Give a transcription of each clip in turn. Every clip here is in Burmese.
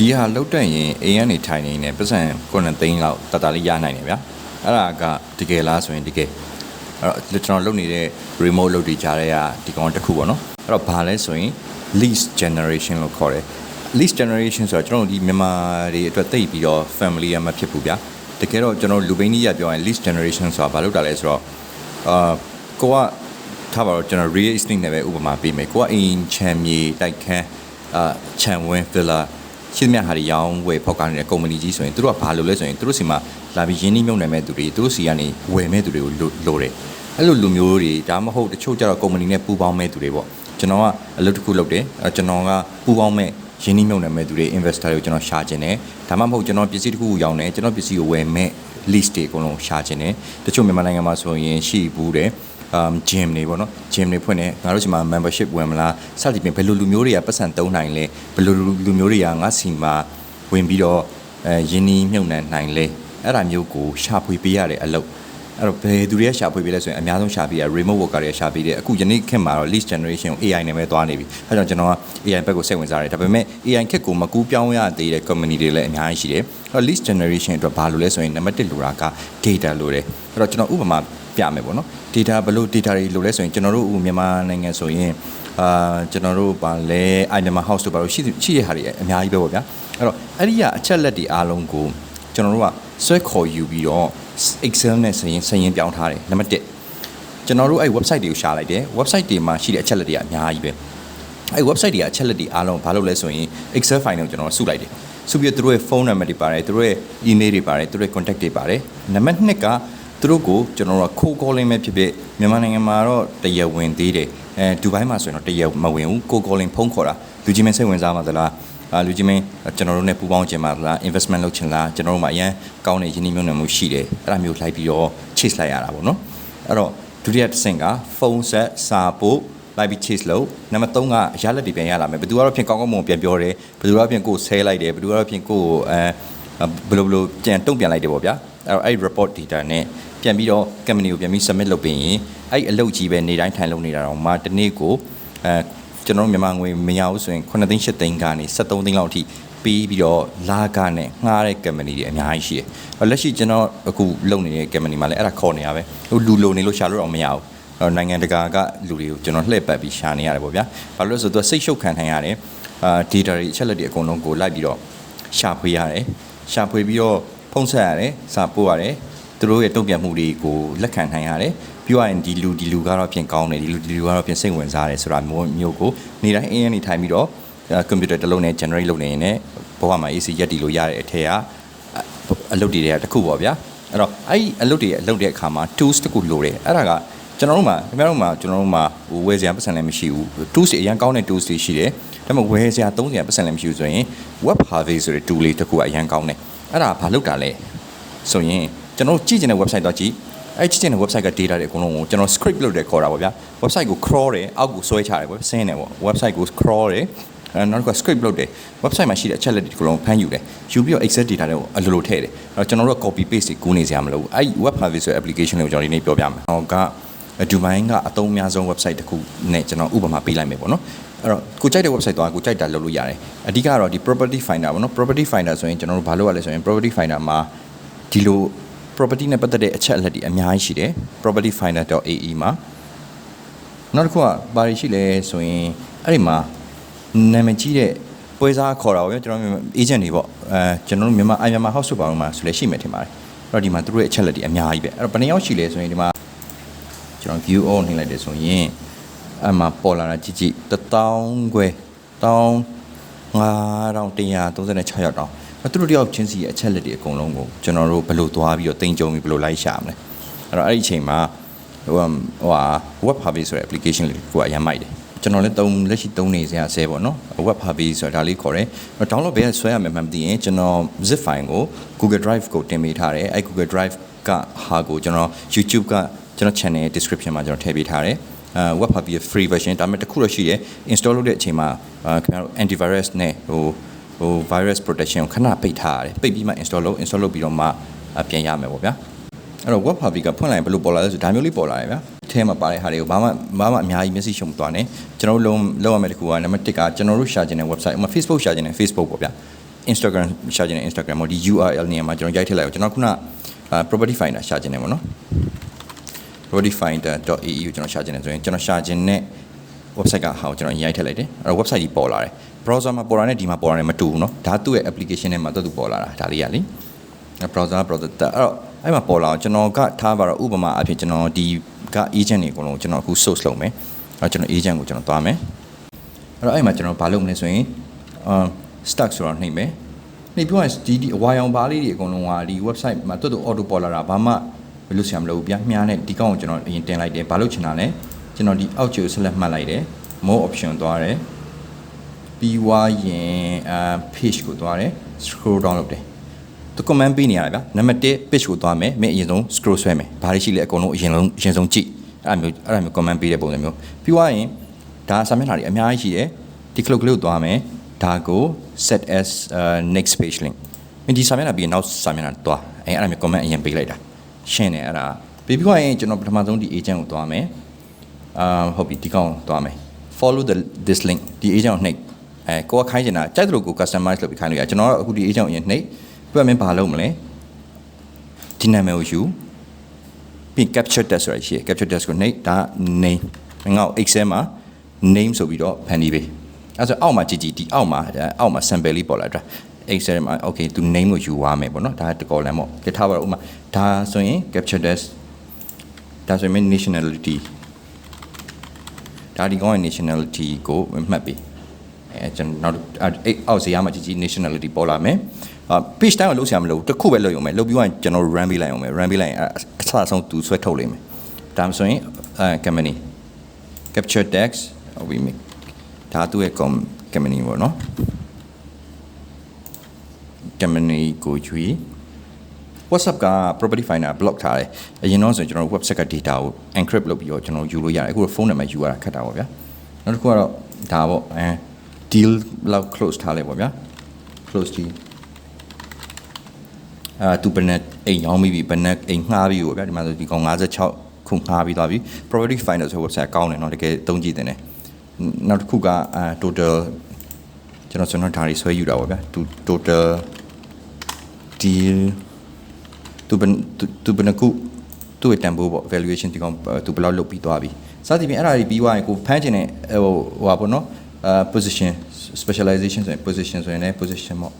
ဒီဟာလောက်တက်ရင်အိမ်ကနေထိုင်နေနေပတ်စံ9သိန်းလောက်တတလေးရနိုင်တယ်ဗျာအဲ့ဒါကတကယ်လားဆိုရင်တကယ်အဲ့တော့ကျွန်တော်လုပ်နေတဲ့ remote လုပ်တွေကြားတဲ့ကဒီကောင်တစ်ခုပေါ့နော်အဲ့တော့ဘာလဲဆိုရင် lease generation လို့ခေါ်တယ် lease generation ဆိုတော့ကျွန်တော်တို့ဒီမြန်မာတွေအတွက်သိပြီးတော့ family ရမဖြစ်ဘူးဗျာတကယ်တော့ကျွန်တော်လူပိန်းကြီးရပြောရင် lease generation ဆိုတာဘာလို့တာလဲဆိုတော့အာကိုကထားပါတော့ကျွန်တော် real estate နဲ့ပဲဥပမာပေးမယ်ကိုကအိမ်ချမ်းမြေတိုက်ခန်းအာခြံဝင်း villa ရှင်းမြဟာတွေရောင်းဝယ်ဖောက်ကားနေတဲ့ကုမ္ပဏီကြီးဆိုရင်သူတို့ကဘာလုပ်လဲဆိုရင်သူတို့စီမှာလာပြီးရင်းနှီးမြှုပ်နှံမဲ့သူတွေသူတို့စီကနေဝယ်မဲ့သူတွေကိုလိုလိုတယ်အဲ့လိုလူမျိုးတွေဒါမှမဟုတ်တချို့ကျတော့ကုမ္ပဏီနဲ့ပူးပေါင်းမဲ့သူတွေပေါ့ကျွန်တော်ကအလုပ်တစ်ခုလုပ်တယ်အဲကျွန်တော်ကပူးပေါင်းမဲ့ရင်းနှီးမြှုပ်နှံမဲ့သူတွေ investor တွေကိုကျွန်တော်ရှာခြင်းတယ်ဒါမှမဟုတ်ကျွန်တော်ပစ္စည်းတစ်ခုကိုရောင်းတယ်ကျွန်တော်ပစ္စည်းကိုဝယ်မဲ့ list တွေအကုန်လုံးရှာခြင်းတယ်တချို့မြန်မာနိုင်ငံမှာဆိုရင်ရှိဘူးတယ် um gym တွေပေါ့နော် gym တွေဖွင့်နေငါတို့ဒီမှာ membership ဝင်မလားစသဖြင့်ဘယ်လိုလူမျိုးတွေကပတ်စံသုံးနိုင်လဲဘယ်လိုလူမျိုးတွေကငါစီမှာဝင်ပြီးတော့အဲယင်းနီးမြုပ်နှံနိုင်လဲအဲ့ဒါမျိုးကိုရှာဖွေပေးရတဲ့အလုပ်အဲ့တော့ဘယ်သူတွေကရှာဖွေပေးလဲဆိုရင်အများဆုံးရှာပေးရ remote worker တွေကရှာပေးတယ်အခုယနေ့ခေတ်မှာတော့ lead generation ကို AI နဲ့ပဲသွားနေပြီအဲကြောင့်ကျွန်တော်က AI ဘက်ကိုစိတ်ဝင်စားတယ်ဒါပေမဲ့ AI ခေတ်ကိုမကူးပြောင်းရသေးတဲ့ company တွေလည်းအများကြီးရှိတယ်အဲ့တော့ lead generation အတွက်ဘာလို့လဲဆိုရင်နံပါတ်1လိုတာက data လိုတယ်အဲ့တော့ကျွန်တော်ဥပမာ ပြမယ်ပေါ့နော် data ဘယ်လို data တွေလိုလဲဆိုရင်ကျွန်တော်တို့ဥမြန်မာနိုင်ငံဆိုရင်အာကျွန်တော်တို့ဗာလဲ item house တို့ဘာလို့ရှိရှိရဟာတွေအများကြီးပဲပေါ့ဗျာအဲ့တော့အဲ့ဒီကအချက်လက်တွေအားလုံးကိုကျွန်တော်တို့ကဆွဲခေါ်ယူပြီးတော့ Excel နဲ့စရင်စရင်ပြောင်းထားတယ်နံပါတ်1ကျွန်တော်တို့အဲ့ website တွေကိုရှာလိုက်တယ် website တွေမှာရှိတဲ့အချက်လက်တွေကအများကြီးပဲအဲ့ website တွေကအချက်လက်တွေအားလုံးဘာလုပ်လဲဆိုရင် Excel file ကိုကျွန်တော်စုလိုက်တယ်စုပြီးတော့သူတို့ရဲ့ဖုန်းနံပါတ်တွေပါတယ်သူတို့ရဲ့ email တွေပါတယ်သူတို့ရဲ့ contact တွေပါတယ်နံပါတ်2က သူတို့ကိုကျွန်တော်တို့က cold calling ပဲဖြစ်ဖြစ်မြန်မာနိုင်ငံမှာတော့တရဝင်သေးတယ်အဲဒူဘိုင်းမှာဆိုရင်တော့တရမဝင်ဘူး cold calling ဖုန်းခေါ်တာလူကြီးမင်းစိတ်ဝင်စားမှာသလားအာလူကြီးမင်းကျွန်တော်တို့ ਨੇ ပူပေါင်းခြင်းပါလား investment လုပ်ချင်လားကျွန်တော်တို့မှာအရန်ကောင်းတဲ့ယင်းနှိမ့်မြုံနယ်မှုရှိတယ်အဲ့ဒါမျိုးလိုက်ပြီးတော့ chase လိုက်ရတာပေါ့နော်အဲ့တော့ဒုတိယတစ်ဆင့်ကဖုန်းဆက်စာပို့လိုက်ပြီး chase လုပ်နံပါတ်3ကရလက်တွေပြန်ရလာမယ်ဘယ်သူကတော့ဖြင့်ကောင်းကောင်းမွန်ပြန်ပြောတယ်ဘယ်သူကတော့ဖြင့်ကိုယ်ဆဲလိုက်တယ်ဘယ်သူကတော့ဖြင့်ကိုယ်အဲဘယ်လိုဘယ်လိုကြံတုံ့ပြန်လိုက်တယ်ပေါ့ဗျာအဲ့တော့အဲ့ report data နဲ့ ပြန်ပြီးတော့ company ကိုပြန်ပြီး submit လုပ်ပြီးရင်အဲ့အလုပ်ကြီးပဲနေတိုင်းထိုင်လုပ်နေတာတော့မှတစ်နေ့ကိုအဲကျွန်တော်မြန်မာငွေမရဘူးဆိုရင်9သိန်း10သိန်းကနေ73သိန်းလောက်အထိပြီးပြီးတော့လာကနဲ့ငှားတဲ့ company တွေအများကြီးရှိတယ်။လက်ရှိကျွန်တော်အခုလုပ်နေတဲ့ company မှာလည်းအဲ့ဒါခေါ်နေရပဲ။ဟိုလူလုံနေလို့ရှာလို့တော့မရဘူး။အဲ့နိုင်ငံတကာကလူတွေကိုကျွန်တော်လှည့်ပတ်ပြီးရှာနေရတယ်ပေါ့ဗျာ။ဘာလို့လဲဆိုတော့သူစိတ်ရှုပ်ခံထိုင်ရတယ်။အာ data တွေအချက်လက်တွေအကုန်လုံးကိုလိုက်ပြီးတော့ရှာဖွေရတယ်။ရှာဖွေပြီးတော့ဖုံးဆက်ရတယ်။စာပို့ရတယ်။ သူတို့ရဲ့တုံ့ပြန်မှုတွေကိုလက်ခံနိုင်ရတယ်။ပြောရရင်ဒီလူဒီလူကတော့ပြင်ကောင်းတယ်ဒီလူဒီလူကတော့ပြင်စိတ်ဝင်စားတယ်ဆိုတာမျိုးမျိုးကိုနေတိုင်းအင်းအင်းနေထိုင်ပြီးတော့ကွန်ပျူတာတစ်လုံးနဲ့ generate လုပ်နေရင်လည်းဘဝမှာ AC ရက်တီလို့ရတဲ့အထက်ကအလုပ်တွေတွေကတစ်ခုပေါ့ဗျာအဲ့တော့အဲ့ဒီအလုပ်တွေအလုပ်တဲ့အခါမှာ tools တစ်ခုလိုတယ်အဲ့ဒါကကျွန်တော်တို့မှာခင်ဗျားတို့မှာကျွန်တော်တို့မှာဟိုဝယ်စရာပတ်စံလည်းမရှိဘူး tools တွေအရင်ကောင်းတဲ့ tools တွေရှိတယ်ဒါပေမဲ့ဝယ်စရာသုံးစရာပတ်စံလည်းမရှိဘူးဆိုရင် web harvey ဆိုတဲ့ tool လေးတစ်ခုကအရင်ကောင်းတယ်အဲ့ဒါဘာလုပ်တာလဲဆိုရင် ကျွန်တော်တို့ကြည့်ချင်တဲ့ website တော့ကြည့်အဲ့ချစ်ချင်တဲ့ website က data တွေအကုန်လုံးကိုကျွန်တော် script လုပ်တယ်ခေါ်တာပေါ့ဗျာ website ကို crawl တယ်အောက်ကိုဆွဲချတယ်ပေါ့ဆင်းတယ်ပေါ့ website ကို crawl တယ်အဲနောက်တစ်ခု script လုပ်တယ် website မှာရှိတဲ့အချက်လက်တွေအကုန်လုံးဖမ်းယူတယ်ယူပြီးတော့ excel data တွေကိုအလိုလိုထည့်တယ်အဲ့တော့ကျွန်တော်တို့ copy paste တွေကူးနေစရာမလိုဘူးအဲ့ web service ဆိုတဲ့ application တွေကိုကျွန်တော်ဒီနေ့ပြောပြမယ်ဟောကဒူမိုင်းကအသုံးအများဆုံး website တစ်ခုနဲ့ကျွန်တော်ဥပမာပေးလိုက်မယ်ပေါ့နော်အဲ့တော့ကိုကြိုက်တဲ့ website သွားကိုကြိုက်တာလုပ်လို့ရတယ်အဓိကတော့ဒီ property finder ပေါ့နော် property finder ဆိုရင်ကျွန်တော်တို့ဘာလုပ်ရလဲဆိုရင် property finder မှာဒီလို property နဲ့ပတ်သက်တဲ့အချက်အလက်တွေအများကြီးရှိတယ် propertyfinder.ae မှာနောက်တစ်ခုကဘာတွေရှိလဲဆိုရင်အဲ့ဒီမှာနာမည်ကြီးတဲ့ပွဲစားခေါ်တာပေါ့ကျွန်တော် agent တွေပေါ့အဲကျွန်တော်တို့မြန်မာ i မြန်မာ house ဆိုပါတော့မှာဆိုလဲရှိမယ်ထင်ပါတယ်အဲ့တော့ဒီမှာသူတို့ရဲ့အချက်အလက်တွေအများကြီးပဲအဲ့တော့ဘယ်နှယောက်ရှိလဲဆိုရင်ဒီမှာကျွန်တော် view on နှိမ့်လိုက်တယ်ဆိုရင်အမှပေါ်လာတာကြည့်ကြည့်1000ခွဲ1136ယောက်တောင်းအဲ့ သူတို့တယောက်ချင်းစီရဲ့အချက်လက်တွေအကုန်လုံးကိုကျွန်တော်တို့ဘယ်လိုသွားပြီးတော့တင်ကြုံပြီးဘယ်လိုလိုက်ရှာမလဲအဲ့တော့အဲ့ဒီအချိန်မှာဟိုဟိုဟာ web hobby ဆိုတဲ့ application လေးကိုအရင်မိုက်တယ်ကျွန်တော်လည်းတုံးလက်ရှိတုံးနေစရာဆဲပေါ့နော် web hobby ဆိုတာဒါလေးခေါ်တယ် download ဘယ်ဆွဲရမယ်မှမသိရင်ကျွန်တော် zip file ကို Google Drive ကိုတင်ပေးထားတယ်အဲ့ Google Drive ကဟာကိုကျွန်တော် YouTube ကကျွန်တော် channel description မှာကျွန်တော်ထည့်ပေးထားတယ်အဲ web hobby free version ဒါပေမဲ့တစ်ခုတော့ရှိတယ် install လုပ်တဲ့အချိန်မှာခင်ဗျားတို့ antivirus နဲ့ဟို ဟို virus protection ကိုခဏပိတ်ထားရတယ်ပိတ်ပြီးမှ install လုပ် install လုပ်ပြီးတော့မှပြန်ရမယ်ပေါ့ဗျာအဲ့တော့ web hobby ကဖွင့်လိုက်ဘယ်လိုပေါ်လာလဲဆိုဒါမျိုးလေးပေါ်လာတယ်ဗျာအထဲမှာပါတဲ့ဟာတွေကိုဘာမှဘာမှအများကြီးမျက်စိရှုံမသွားနဲ့ကျွန်တော်တို့လုံးလောက်ရမယ့်တစ်ခုကနံပါတ်1ကကျွန်တော်တို့ရှာခြင်းတဲ့ website ဥပမာ Facebook ရှာခြင်းတဲ့ Facebook ပေါ့ဗျာ Instagram ရှာခြင်းနဲ့ Instagram ပေါ့ဒီ URL နေရာမှာကျွန်တော်ရိုက်ထည့်လိုက်အောင်ကျွန်တော်ခုနအာ property finder ရှာခြင်းနဲ့ပေါ့နော် propertyfinder.ae ကိုကျွန်တော်ရှာခြင်းနဲ့ဆိုရင်ကျွန်တော်ရှာခြင်းနဲ့ website ကဟာကိုကျွန်တော်ရိုက်ထည့်လိုက်တယ်အဲ့တော့ website ကြီးပေါ်လာတယ် browser မှာပေါ်လာတဲ့ဒီမှာပေါ်လာတယ်မတူဘူးเนาะဒါသူ့ရဲ့ application ထဲမှာသူ့သူပေါ်လာတာဒါလေးရလေအဲ့ browser browser အဲ့တော့အဲ့မှာပေါ်လာအောင်ကျွန်တော်ကထားပါတော့ဥပမာအဖြစ်ကျွန်တော်ဒီက agent တွေအကုန်လုံးကျွန်တော်အခု source လုပ်မယ်အဲ့တော့ကျွန်တော် agent ကိုကျွန်တော်သွားမယ်အဲ့တော့အဲ့မှာကျွန်တော်ဘာလုပ်မလဲဆိုရင်အာ stack ဆိုတော့နှိပ်မယ်နှိပ်ပြီးတော့ဒီဒီအဝါရောင်ဘားလေးတွေအကုန်လုံးကဒီ website မှာတွတ်တူ auto ပေါ်လာတာဘာမှမလုပ်ဆရာမလိုဘူးဗျာမြားနဲ့ဒီကောင်ကိုကျွန်တော်အရင်တင်လိုက်တယ်ဘာလုပ်ချင်တာလဲကျွန်တော်ဒီအောက်ကျကို select မှတ်လိုက်တယ် more option သွားတယ် ပြီးွားရင်အာ page ကိုသွားတယ် scroll down လုပ်တယ်သူ comment ပေးနေရတာဗျာနံပါတ်1 page ကိုသွားမယ်မင်းအရင်ဆုံး scroll ဆွဲမယ်ဘာတွေရှိလဲအကုန်လုံးအရင်ဆုံးအရင်ဆုံးကြည့်အဲ့ဒါမျိုးအဲ့ဒါမျိုး comment ပေးတဲ့ပုံစံမျိုးပြီးွားရင်ဒါစာမျက်နှာတွေအများကြီးရှိတယ်ဒီ click ကလေးကိုသွားမယ်ဒါကို set as uh, next page link မင်းဒီစာမျက်နှာပြီးရင်နောက်စာမျက်နှာသွားအဲ့အဲ့ဒါမျိုး comment အရင်ပေးလိုက်တာရှင်းတယ်အဲ့ဒါပြီးပြီးွားရင်ကျွန်တော်ပထမဆုံးဒီ agent ကိုသွားမယ်အာဟုတ်ပြီဒီကောင်သွားမယ် follow the this link ဒီ agent ကိုနှိပ် အဲကိုကခိုင်းချင်တာကြိုက်သလိုကို customize လုပ်ပြီးခိုင်းလို့ရကျွန်တော်ကအခုဒီ agent ကိုအရင်နှိပ်ပြမင်းဘာလုပ်မလဲဒီနာမည်ကိုယူပြီး capture test ဆိုတာရှိရယ် capture test ကိုနှိပ်ဒါ name ငါ့ကို excel မှာ name ဆိုပြီးတော့ဖန်တီးပေးအဲဆိုအောက်မှာကြည့်ကြည့်ဒီအောက်မှာအောက်မှာ sample လေးပေါ်လာတာ excel မှာ okay သူ name ကိုယူသွားမယ်ပေါ့နော်ဒါတကောလမ်းပေါ့ကြထားပါတော့ဥမာဒါဆိုရင် capture test ဒါဆိုရင် nationality ဒါဒီကောင်းရဲ့ nationality ကိုမှတ်ပြီးအဲ ကျွန်တော်နောက်အဲ့အောက်ဇေယျမှာကြည့်ကြည့် nationality ပေါ်လာမယ်အာ page တိုင်းကိုလုံးဆရာမလို့တစ်ခုပဲလုပ်ရုံပဲလုပ်ပြီးမှကျွန်တော် run ပေးလိုက်အောင်မယ် run ပေးလိုက်ရင်အဆအဆုံးသူဆွဲထုတ်လိမ့်မယ်ဒါမှဆိုရင်အဲ company capture text we make ဒါသူ့ရဲ့ company ပေါ့နော် company ကိုယူ WhatsApp က property finder block ထားတယ်အရင်တော့ဆိုရင်ကျွန်တော်တို့ website က data ကို encrypt လုပ်ပြီးတော့ကျွန်တော်ယူလို့ရတယ်အခုတော့ဖုန်းနံပါတ်ယူရတာခက်တာပေါ့ဗျာနောက်တစ်ခုကတော့ဒါပေါ့အဲ deal လောက် close ထားလိုက်ပေါ့ဗျာ close deal အာသူဘယ်နဲ့အိမ်ရောင်းပြီးပြီဘယ်နဲ့အိမ်ငှားပြီးပေါ့ဗျာဒီမှာဆိုဒီကောင်56ခုငှားပြီးသွားပြီ property finder ဆို website ကောင်းတယ်เนาะတကယ်သုံးကြည့်တယ်နဲ့နောက်တစ်ခုကအာ total ကျွန်တော်ကျွန်တော်ဒါတွေဆွဲယူတာပေါ့ဗျာ total deal သူဘယ်သူဘယ်နှခုသူ့ရဲ့တန်ဖိုးပေါ့ valuation ဒီကောင်သူဘယ်လောက်လုပ်ပြီးသွားပြီစသဖြင့်အဲ့ဒါတွေပြီးသွားရင်ကိုဖမ်းချင်တဲ့ဟိုဟိုပါပေါ့နော် အာ position specialization ဆိုရင် position ဆိုရင်လည်း position ပေါ့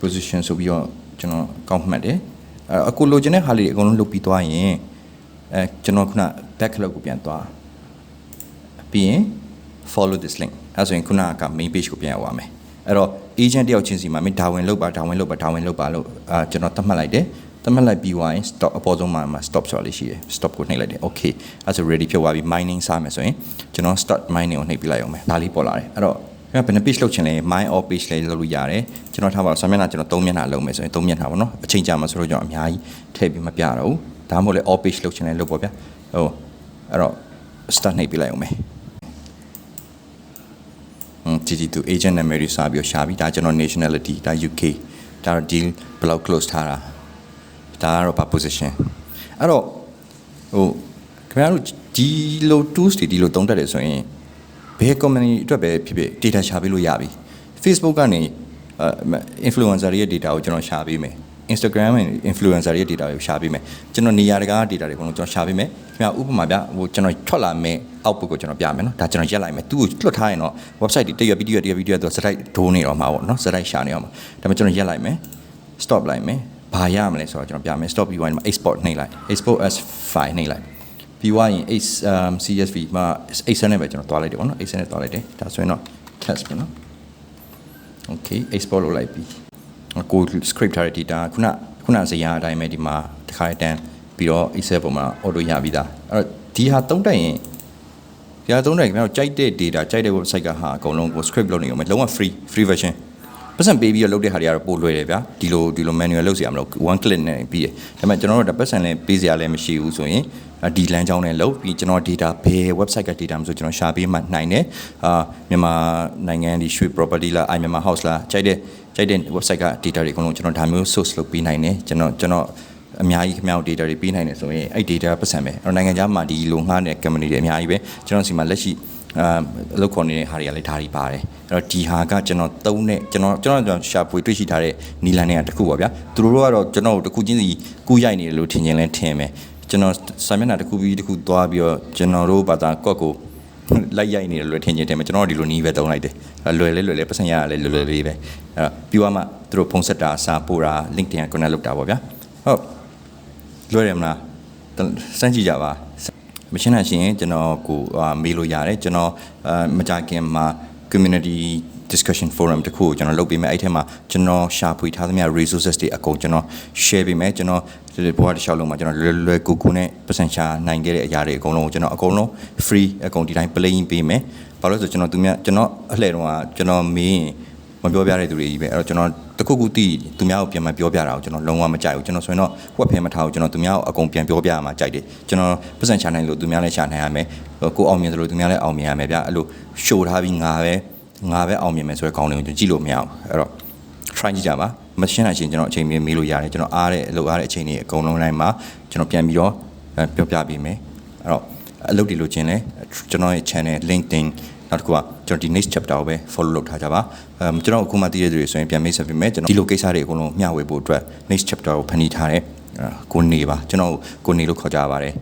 position ဆိုပြီးတော့ကျွန်တော်ကောက်မှတ်တယ်အဲအခုလိုချင်တဲ့ဟာလေးတွေအကုန်လုံးလုပ်ပြီးသွားရင်အဲကျွန်တော်ခုန back လောက်ကိုပြန်သွားပြီးရင် follow this link အဲဆိုရင်ခုနက main page ကိုပြန်ရောက်သွားမယ်အဲ့တော့ agent တယောက်ချင်းစီမှာမင်းဒါဝင်လုပ်ပါဒါဝင်လုပ်ပါဒါဝင်လုပ်ပါလို့အာကျွန်တော်သတ်မှတ်လိုက်တယ် သတ်မှတ်လိုက်ပြီးွားရင် stop အပေါ်ဆုံးမှာမှာ stop ဆိုတာလေးရှိတယ် stop ကိုနှိပ်လိုက်တယ် okay အဲ့ဆို ready ဖြစ်သွားပြီ mining စမယ်ဆိုရင်ကျွန်တော် start mining ကိုနှိပ်ပြလိုက်အောင်မယ်ဒါလေးပေါ်လာတယ်အဲ့တော့ခင်ဗျဘယ်နှ page လုပ်ချင်လဲ mine all page လေးလုပ်လို့ရတယ်ကျွန်တော်ထားပါဆောင်းမျက်နှာကျွန်တော်3မျက်နှာလုပ်မယ်ဆိုရင်3မျက်နှာပေါ့နော်အချိန်ကြာမှာဆိုတော့ကျွန်တော်အများကြီးထည့်ပြီးမပြတော့ဘူးဒါမှမဟုတ်လေ all page လုပ်ချင်လဲလုပ်ပေါ့ဗျာဟိုအဲ့တော့ start နှိပ်ပြလိုက်အောင်မယ်တီတီတူ agent နာမည်တွေစာပြီးတော့ရှာပြီးဒါကျွန်တော် nationality ဒါ UK ဒါတော့ deal ဘယ်လောက် close ထားတာ ဒါကတော့ per position အဲ့တော့ဟိုခင်ဗျားတို့ဒီလို tools တွေဒီလိုသုံးတတ်တယ်ဆိုရင်ဘယ် company အတွက်ပဲဖြစ်ဖြစ် data ရှာပေးလို့ရပြီ Facebook ကနေအဲ influencer တွေရဲ့ data ကိုကျွန်တော်ရှာပေးမယ် Instagram နဲ့ influencer တွေရဲ့ data ကိုရှာပေးမယ်ကျွန်တော်နေရာတကာ data တွေအကုန်လုံးကျွန်တော်ရှာပေးမယ်ခင်ဗျာဥပမာဗျဟိုကျွန်တော်ထွက်လာမယ် output ကိုကျွန်တော်ပြမယ်နော်ဒါကျွန်တော်ရက်လိုက်မယ်သူ့ကိုလွတ်ထားရင်တော့ website တွေတရွက်ပြီးတရွက်တရွက်ပြီးတရွက်သူစတိုက်ဒိုးနေတော့မှာပေါ့နော်စတိုက်ရှာနေတော့မှာဒါပေမဲ့ကျွန်တော်ရက်လိုက်မယ် stop လိုက်မယ် ဘာရမလဲဆိုတော့ကျွန်တော်ပြမယ် stop ပြီးရင် export နှိပ်လိုက် export as file နှိပ်လိုက်ပြီးွားရင် H um CSV မှာ Excel နဲ့ပဲကျွန်တော်တွားလိုက်တယ်ပေါ့နော် Excel နဲ့တွားလိုက်တယ်ဒါဆိုရင်တော့ test ပဲနော် okay export လုပ်လိုက်ပြီကို script ထားတဲ့ data ခုနခုနဇာတ်အတိုင်းပဲဒီမှာတစ်ခါတန်းပြီးတော့ Excel ပုံမှာ auto ရပြီးသားအဲ့တော့ဒီဟာသုံးတိုက်ရင်ဒီဟာသုံးတိုက်ခင်ဗျားတို့ကြိုက်တဲ့ data ကြိုက်တဲ့ website ကဟာအကုန်လုံးကို script လုပ်နေအောင်မယ်လုံးဝ free free version ပတ်စံပေးပြီးတော့လုပ်တဲ့ဟာတွေကတော့ပို့လွယ်တယ်ဗျာဒီလိုဒီလို manual လုပ်စရာမလို one click နဲ့ပြီးတယ်ဒါပေမဲ့ကျွန်တော်တို့ပတ်စံလည်းပေးစရာလည်းမရှိဘူးဆိုရင်ဒီလမ်းကြောင်းနဲ့လုပ်ပြီးကျွန်တော် data ဘယ် website က data မဆိုကျွန်တော်ရှာပေးမှနိုင်တယ်အာမြန်မာနိုင်ငံဒီရွှေ property လား i မြန်မာ house လားကြိုက်တဲ့ကြိုက်တဲ့ website က data တွေအကုန်လုံးကျွန်တော်ဒါမျိုး source လုပ်ပေးနိုင်တယ်ကျွန်တော်ကျွန်တော်အများကြီးခင်ဗျားတို့ data တွေပေးနိုင်တယ်ဆိုရင်အဲ့ data ပတ်စံပဲအဲ့တော့နိုင်ငံခြားမှာဒီလိုငှားနေတဲ့ company တွေအများကြီးပဲကျွန်တော်စီမှာလက်ရှိ အာအလုပ်ခေါ်နေတဲ့ဟာတွေကလည်းဒါတွေပါတယ်အဲ့တော့ဒီဟာကကျွန်တော်သုံးတဲ့ကျွန်တော်ကျွန်တော်ရှာဖွေတွေ့ရှိထားတဲ့နီလန်တွေကတစ်ခုပါဗျာသူတို့ကတော့ကျွန်တော်တို့တစ်ခုချင်းစီကူးရိုက်နေတယ်လို့ထင်ချင်းလဲထင်မယ်ကျွန်တော်စာမျက်နှာတစ်ခုပြီးတစ်ခုသွားပြီးတော့ကျွန်တော်တို့ဘာသာကွက်ကိုလိုက်ရိုက်နေတယ်လို့ထင်ချင်းတယ်မှာကျွန်တော်တို့ဒီလိုနီးပဲတုံးလိုက်တယ်အဲ့လွယ်လဲလွယ်လဲပတ်စံရရလဲလွယ်လွယ်လေးပဲအဲ့တော့ပြီးသွားမှသူတို့ဖုန်းဆက်တာစာပို့တာ LinkedIn က connect လုပ်တာပေါ့ဗျာဟုတ်လွယ်တယ်မလားတစမ်းကြည့်ကြပါ မရှင်းနိုင်ရှင်ကျွန်တော်ကိုအာမေးလို့ရတယ်ကျွန်တော်အာမကြခင်မှာ community discussion forum တခုကိုကျွန်တော်လုပ်ပေးမယ်အဲ့ထဲမှာကျွန်တော်ရှာဖွေထားသမျှ resources တွေအကုန်ကျွန်တော် share ပေးမယ်ကျွန်တော်ဒီဘဝတစ်လျှောက်လုံးမှာကျွန်တော်လွယ်လွယ်ကူကူနဲ့ပတ်စံရှာနိုင်ခဲ့တဲ့အရာတွေအကုန်လုံးကိုကျွန်တော်အကုန်လုံး free အကုန်ဒီတိုင်း play ပေးမယ်ဘာလို့လဲဆိုကျွန်တော်သူများကျွန်တော်အလှည့်တော့ကကျွန်တော်မင်း မပြောပြတဲ့သူတွေကြီးပဲအဲ့တော့ကျွန်တော်တခုခုတီးသူများကိုပြန်မပြောပြတာကိုကျွန်တော်လုံးဝမကြိုက်ဘူးကျွန်တော်ဆိုရင်တော့ဝက်ဖဲမထားဘူးကျွန်တော်သူများကိုအကုန်ပြန်ပြောပြရမှာကြိုက်တယ်ကျွန်တော်ပတ်စံရှာနိုင်လို့သူများလည်းရှာနိုင်ရမယ်ကိုအောင်မြင်တယ်လို့သူများလည်းအောင်မြင်ရမယ်ဗျအဲ့လို show ထားပြီးငါပဲငါပဲအောင်မြင်မယ်ဆိုတဲ့ကောင်းလေးကိုကျွန်တော်ကြည့်လို့မရဘူးအဲ့တော့ try ကြည့်ကြပါမရှင်းနိုင်ရှင်ကျွန်တော်အချိန်မီမေးလို့ရတယ်ကျွန်တော်အားတဲ့အလုပ်အားတဲ့အချိန်တွေအကုန်လုံးတိုင်းမှာကျွန်တော်ပြန်ပြီးတော့အဲပြောပြပေးမယ်အဲ့တော့အလုပ်တွေလို့ချင်းလဲကျွန်တော်ရဲ့ channel LinkedIn နောက်တစ်ခုကကျွန်တော်ဒီ next chapter ကိုပဲ follow လုပ်ထားကြပါအဲကျွန်တော်အခုမှတည်ရတဲ့တွေဆိုရင်ပြန်မိတ်ဆက်ပေးမယ်ကျွန်တော်ဒီလိုကိစ္စတွေအကုန်လုံးမျှဝေဖို့အတွက် next chapter ကိုဖန်တီးထားတဲ့အဲကိုနေပါကျွန်တော်ကိုနေလို့ခေါ်ကြပါတယ်